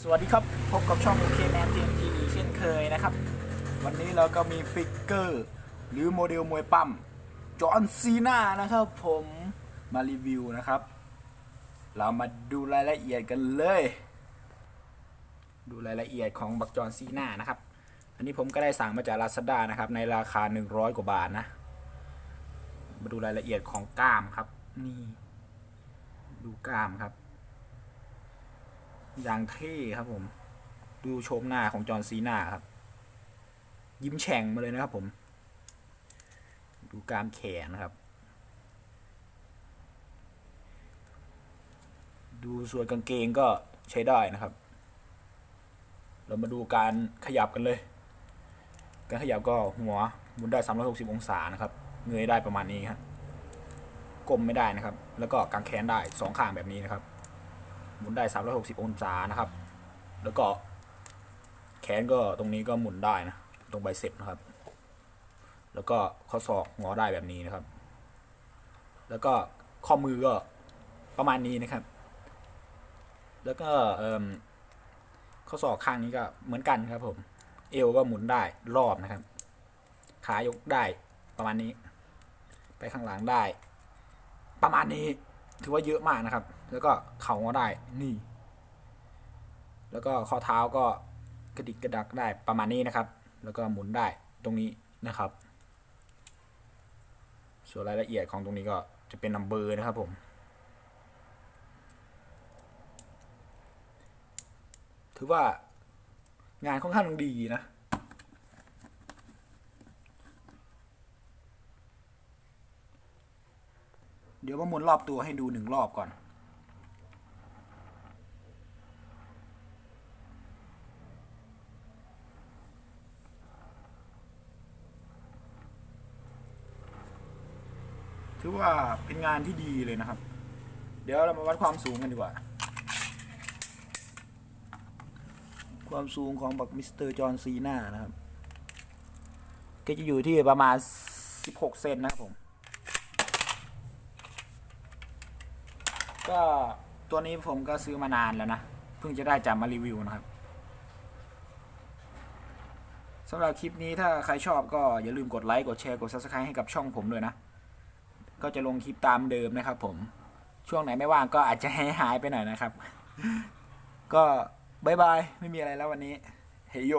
สวัสดีครับ พบกับช่อง k m a n TNT อีกเช่นเคยนะครับ วันนี้เราก็มีฟิกเกอร์ หรือโมเดลมวยปั้มจอห์นซีนานะครับผมมารีวิวนะครับ เรามาดูรายละเอียดกันเลย ดูรายละเอียดของบักจอห์นซีนานะครับ อันนี้ผมก็ได้สั่งมาจาก Lazada นะครับ ในราคา 100 กว่าบาทนะ มาดูรายละเอียดของกล้ามครับ นี่ ดูกล้ามครับ อย่างเท่ครับผม ดูโฉมหน้าของจอห์นซีนาครับ ยิ้มแฉ่งมาเลยนะครับผม ดูกล้ามแขนครับ ดูส่วนกางเกงก็ใช้ได้นะครับ เรามาดูการขยับกันเลย การขยับก็หัวหมุนได้ 360 องศานะครับ เงยได้ประมาณนี้ครับก้มไม่ได้นะครับ แล้วก็กางแขนได้สองข้างแบบนี้นะครับ หมุนได้ 360 องศานะครับ แล้วก็แขนก็ตรงนี้ก็หมุนได้นะ ตรงไบเซ็ปนะครับ แล้วก็ข้อศอกงอได้แบบนี้นะครับ แล้วก็ข้อมือก็ประมาณนี้นะครับ แล้วก็ข้อศอกข้างนี้ก็เหมือนกันครับผม เอวก็หมุนได้รอบนะครับ ขายกได้ประมาณนี้ ไปข้างหลังได้ ประมาณนี้ ถือว่าเยอะมากนะครับ แล้วก็เข่างอได้นี่ แล้วก็ข้อเท้าก็กระดิกกระดักได้ประมาณนี้นะครับ แล้วก็หมุนได้ตรงนี้นะครับ ส่วนรายละเอียดของตรงนี้ก็จะเป็นนัมเบอร์นะครับผมถือว่างานค่อนข้างดีนะ ดี๋ยวมาหมุนรอบตัวให้ดูหนึ่งรอบก่อน ถือว่าเป็นงานที่ดีเลยนะครับ เดี๋ยวเรามาวัดความสูงกันดีกว่า ความสูงของบักมิสเตอร์จอห์นซีนานะครับ ก็จะอยู่ที่ประมาณ 16 เซนนะครับผม ก็ตัวนี้ผมก็ซื้อมานานแล้วนะ เพิ่งจะได้จับมารีวิวนะครับสำหรับคลิปนี้ถ้าใครชอบก็อย่าลืมกดไลค์ กดแชร์ กด subscribe ให้กับช่องผมด้วยนะ ก็จะลงคลิปตามเดิมนะครับผม ช่วงไหนไม่ว่างก็อาจจะให้หายไปหน่อยนะครับ ก็บายบาย ไม่มีอะไรแล้ววันนี้ เฮยโย